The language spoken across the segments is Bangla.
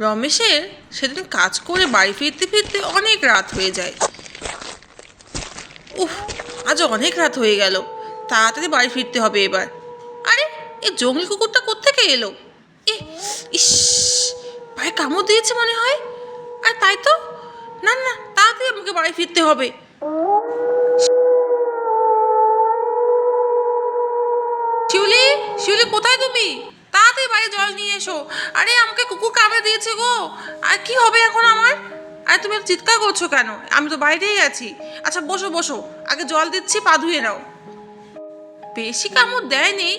রমেশের সেদিন কাজ করে বাড়ি ফিরতে ফিরতে অনেক রাত হয়ে যায়। উফ আজ অনেক রাত হয়ে গেল। তাড়াতাড়ি বাড়ি ফিরতে হবে এবার। আরে এই জঙ্গলি কুকুরটা কোত্থেকে এলো? এ, ইস, পায়ে কামড় দিয়েছে মনে হয়। আর তাই তো? না না, তাড়াতাড়ি আমাকে বাড়ি ফিরতে হবে। শিউলি শিউলি, কোথায় তুমি? তাড়াতাড়ি বাড়ি জল নিয়ে এসো। আরে, আমাকে কুকুর কামড়ে দিয়েছে গো। আর কি হবে এখন আমার? আরে, তুমি চিৎকার করছ কেন? আমি তো বাইরেই আছি। আচ্ছা বসো বসো। আগে জল দিচ্ছি, পা ধুয়ে নাও। বেশি কামড় দেয়নি?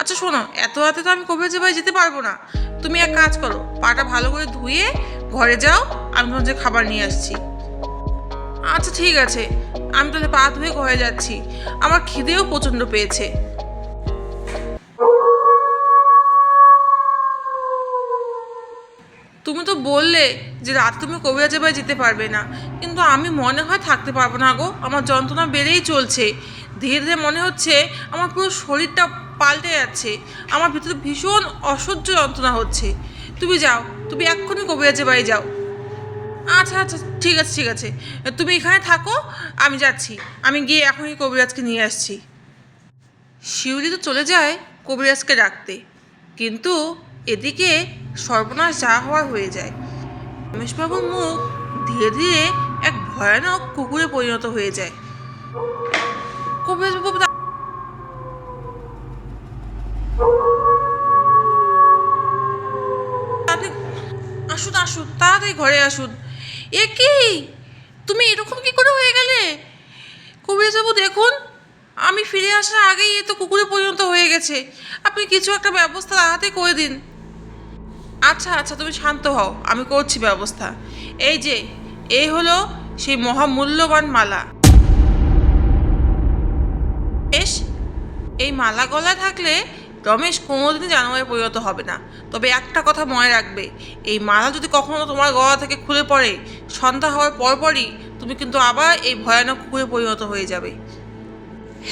আচ্ছা শোনো, এত রাতে তো আমি কবিরাজের বাড়ি যেতে পারব না। তুমি এক কাজ করো, পাটা ভালো করে ধুয়ে ঘরে যাও, আমি তোমার যে খাবার নিয়ে আসছি। আচ্ছা ঠিক আছে। আমি তাহলে পা ধুয়ে ঘরে যাচ্ছি। আমার খিদেও প্রচণ্ড পেয়েছে। বললে যে রাত তুমি কবিরাজের বাড়ি যেতে পারবে না। কিন্তু আমি মনে হয় থাকতে পারব না গো। আমার যন্ত্রণা বেড়েই চলছে। ধীরে ধীরে মনে হচ্ছে আমার পুরো শরীরটা পাল্টে যাচ্ছে। আমার ভিতরে ভীষণ অসহ্য যন্ত্রণা হচ্ছে। তুমি যাও, তুমি এক্ষুনি কবিরাজের বাড়ি যাও। আচ্ছা আচ্ছা ঠিক আছে ঠিক আছে। তুমি এখানে থাকো, আমি যাচ্ছি। আমি গিয়ে এখনই কবিরাজকে নিয়ে আসছি। শিউলি তো চলে যায় কবিরাজকে ডাকতে। কিন্তু এদিকে সর্বনাশ যা হওয়ার হয়ে যায়। রমেশবাবুর মুখ ধীরে ধীরে এক ভয়ানক কুকুরে পরিণত হয়ে যায়। কবিরাজবাবু আসুন আসুন, তাড়াতাড়ি ঘরে আসুন। এ কি? তুমি এরকম কি করে হয়ে গেলে? কবিরাজবাবু দেখুন, আমি ফিরে আসার আগেই এ তো কুকুরে পরিণত হয়ে গেছে। আপনি কিছু একটা ব্যবস্থা তাড়াতাড়ি করে দিন। আচ্ছা আচ্ছা তুমি শান্ত হও, আমি করছি ব্যবস্থা। এই যে এই হলো সেই মহামূল্যবান মালা। বেশ, এই মালা গলায় থাকলে রমেশ কোনোদিনই জানোয়ারে পরিণত হবে না। তবে একটা কথা মনে রাখবে, এই মালা যদি কখনো তোমার গলা থেকে খুলে পড়ে, সন্ধ্যা হওয়ার পরপরই তুমি কিন্তু আবার এই ভয়ানক কুকুরে পরিণত হয়ে যাবে।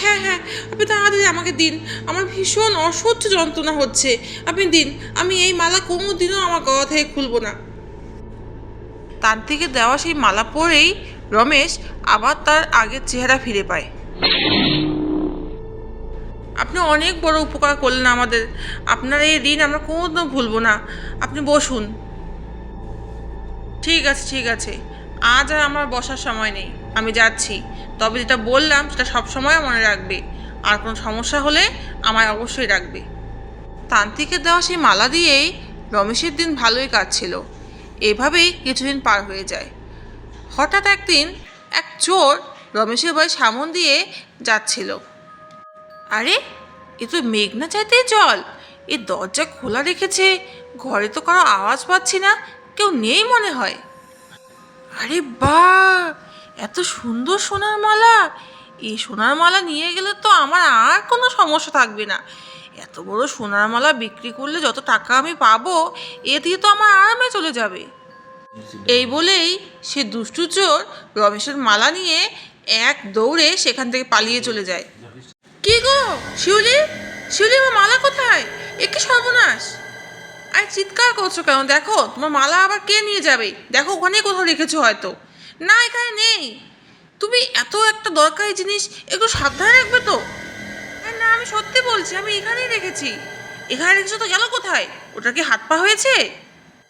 হ্যাঁ হ্যাঁ আপনি তাড়াতাড়ি আমাকে দিন। আমার ভীষণ অসহ্য যন্ত্রণা হচ্ছে। আপনি দিন, আমি এই মালা কোনো দিনও আমার গলা থেকে খুলবো না। তার তান্ত্রিকের দেওয়া সেই মালা পরেই রমেশ আবার তার আগের চেহারা ফিরে পায়। আপনি অনেক বড় উপকার করলেন আমাদের। আপনার এই ঋণ আমরা কোনোদিনও ভুলবো না। আপনি বসুন। ঠিক আছে ঠিক আছে। আজ আর আমার বসার সময় নেই। আমি যাচ্ছি। তবে যেটা বললাম, সেটা সবসময় মনে রাখবে। আর কোনো সমস্যা হলে আমায় অবশ্যই রাখবে তান্ত্রিকের দেওয়া সেই মালা দিয়েই রমেশের দিন ভালোই কাটছিল। এভাবেই কিছুদিন পার হয়ে যায়। হঠাৎ একদিন এক চোর রমেশের বাড়ি সামন দিয়ে যাচ্ছিল। আরে, এ তো মেঘনা চাইতেই জল। এ দরজা খোলা রেখেছে, ঘরে তো কারও আওয়াজ পাচ্ছি না, কেউ নেই মনে হয়। আরে বা এত সুন্দর সোনার মালা? এই সোনার মালা নিয়ে গেলে তো আমার আর কোনো সমস্যা থাকবে না। এত বড় সোনার মালা বিক্রি করলে যত টাকা আমি পাবো, এ দিয়ে তো আমার আরামে চলে যাবে। এই বলেই সে দুষ্টু চোর রমেশের মালা নিয়ে এক দৌড়ে সেখান থেকে পালিয়ে চলে যায়। কি গো, শিউলি? শিউলি, আমার মালা কোথায়? এ কি সর্বনাশ? আর চিৎকার করছ কেন? দেখো, তোমার মালা আবার কে নিয়ে যাবে? দেখো ওখানে কোথাও রেখেছো হয়তো। না, এখানে নেই। তুমি এত একটা দরকারি জিনিস একটু সাবধানে রাখবে তো। না, আমি সত্যি বলছি, আমি এখানেই রেখেছি। এখানে রেখেছো তো গেল কোথায়? ওটা কি হাত পা হয়েছে?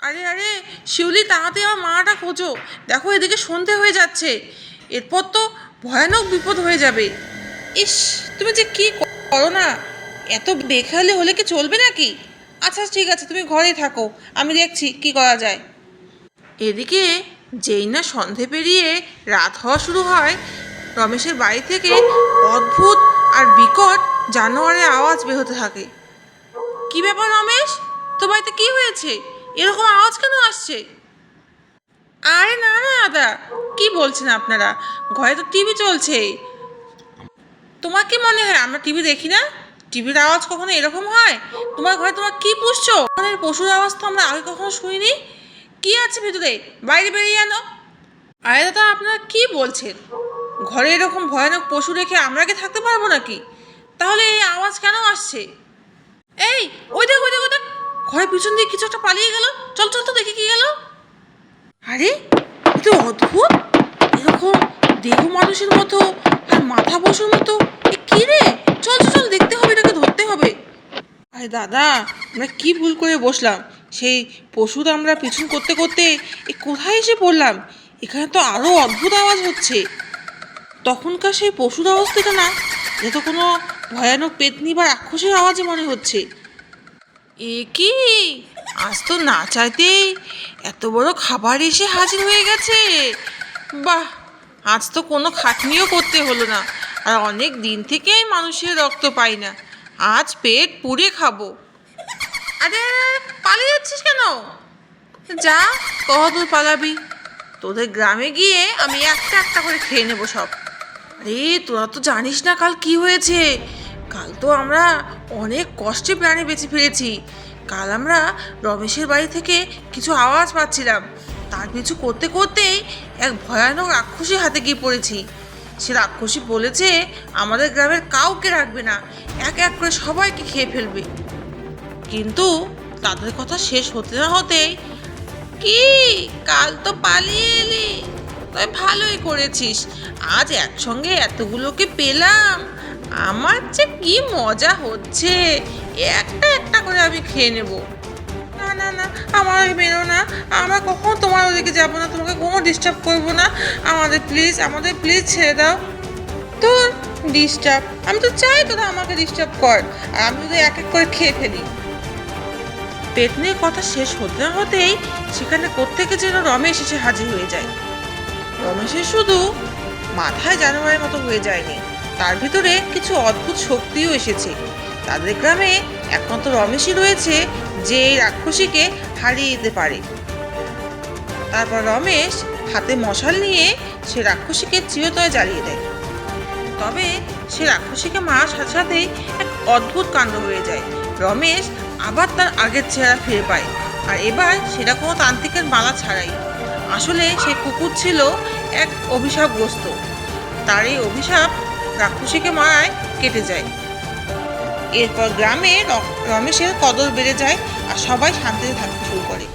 আরে আরে, শিউলি, তাড়াতাড়ি আমার মাটা খোঁজো। দেখো, এদিকে সন্ধে হয়ে যাচ্ছে। এরপর তো ভয়ানক বিপদ হয়ে যাবে। ইস, তুমি যে কি, করো না? এত বেখালে হলে কি চলবে নাকি? আচ্ছা ঠিক আছে, তুমি ঘরেই থাকো। আমি দেখছি কি করা যায়। এদিকে যেই না সন্ধে পেরিয়ে রাত হওয়া শুরু হয়, রমেশের বাড়ি থেকে অদ্ভুত আর বিকট জানোয়ারের আওয়াজ বের হতে থাকে। কি ব্যাপার রমেশ? তোর বাড়িতে কি হয়েছে? এরকম আওয়াজ কেন আসছে? আরে না না, দাদা, কি বলছেন আপনারা? ঘরে তো টিভি চলছে। তোমার কি মনে হয়? আমরা টিভি দেখি না? টিভির আওয়াজ কখনো এরকম হয়? তোমার ঘরে তোমার কি পুষছো? পশুর আওয়াজ তো আমরা আগে কখনো শুনিনি। কি আছে ভিতরে? বাইরে বেরিয়ে আনো। আরে দাদা, আপনারা কি বলছেন? ঘরে এরকম ভয়ানক পশু রেখে আমরা কি থাকতে পারব নাকি? তাহলে এই আওয়াজ কেন আসছে? এই, ওই দেখ ওই দেখ ওই দেখ। ঘরের পিছন দিয়ে কিছু একটা পালিয়ে গেল। চল চল তো দেখে কি গেল। আরে তো অদ্ভুত। এরকম দেহ মানুষের মতো আর মাথা বসুর মতো। এ কি রে? চল চল, দেখতে হবে, এটাকে ধরতে হবে। আরে দাদা, আমরা কি ভুল করে বসলাম? সেই পশুর আমরা পিছন করতে করতে, এ কোথায় এসে পড়লাম? এখানে তো আরও অদ্ভুত আওয়াজ হচ্ছে। তখনকার সেই পশুর থেকে না এ তো কোনো ভয়ানক পেতনি বা রাক্ষসের আওয়াজে মনে হচ্ছে। এ কি? আজ তো না চাইতেই এত বড় খাবার এসে হাজির হয়ে গেছে। বাহ, আজ তো কোনো খাটনিও করতে হলো না, আর অনেক দিন থেকেই মানুষের রক্ত পাই না। আজ পেট পুড়ে খাব। আরে, পালিয়ে যাচ্ছিস কেন? যা কতদূর পালাবি। তোদের গ্রামে গিয়ে আমি একটা একটা করে খেয়ে নেব সব। আরে, তোরা তো জানিস না কাল কি হয়েছে। কাল তো আমরা অনেক কষ্টে প্রাণে বেঁচে ফিরেছি। কাল আমরা রমেশের বাড়ি থেকে কিছু আওয়াজ পাচ্ছিলাম। তার পিছু করতে করতেই এক ভয়ানক রাক্ষসী হাতে গিয়ে পড়েছি। সে রাক্ষসী বলেছে, আমাদের গ্রামের কাউকে রাখবে না। এক এক করে সবাইকে খেয়ে ফেলবে। কিন্তু তাদের কথা শেষ হতে না হতেই কি? কাল তো পালিয়ে এলি। তুই ভালোই করেছিস। আজ একসঙ্গে এতগুলোকে পেলাম। আমার যে কি মজা হচ্ছে। একটা একটা করে আমি খেয়ে নেব। না না না, আমার বেরো না। আমরা কখনো তোমার ওদিকে যাব না। তোমাকে কোনো ডিস্টার্ব করব না। আমাদের প্লিজ আমাদের প্লিজ ছেড়ে দাও। তোর ডিস্টার্ব আমি তো চাই তোরা আমাকে ডিস্টার্ব কর। আর আমি তো এক এক করে খেয়ে ফেলি। পেতনির কথা শেষ হতে না হতেই সেখানে কোত্থেকে যেন রমেশ এসে হাজির হয়ে যায়। রমেশের শুধু মাথায় জানোয়ারের মতো হয়ে যায়নি। তার ভিতরে কিছু অদ্ভুত শক্তিও এসেছে। তাদের গ্রামে একমাত্র রমেশই রয়েছে যে এই রাক্ষসীকে হারিয়ে দিতে পারে। তারপর রমেশ হাতে মশাল নিয়ে সে রাক্ষসীকে চিরতয় জ্বালিয়ে দেয়। তবে সে রাক্ষসীকে মারার সাথে সাথেই এক অদ্ভুত কাণ্ড হয়ে যায়। রমেশ আবার তার আগের চেহারা ফিরে পায়। আর এবার সেটা কোনো তান্ত্রিকের মালা ছাড়াই। আসলে সেই কুকুর ছিল এক অভিশাপগ্রস্ত। তার এই অভিশাপ রাক্ষসীকে মারায় কেটে যায়। এরপর গ্রামে রমেশের কদর বেড়ে যায় আর সবাই শান্তিতে থাকতে শুরু করে।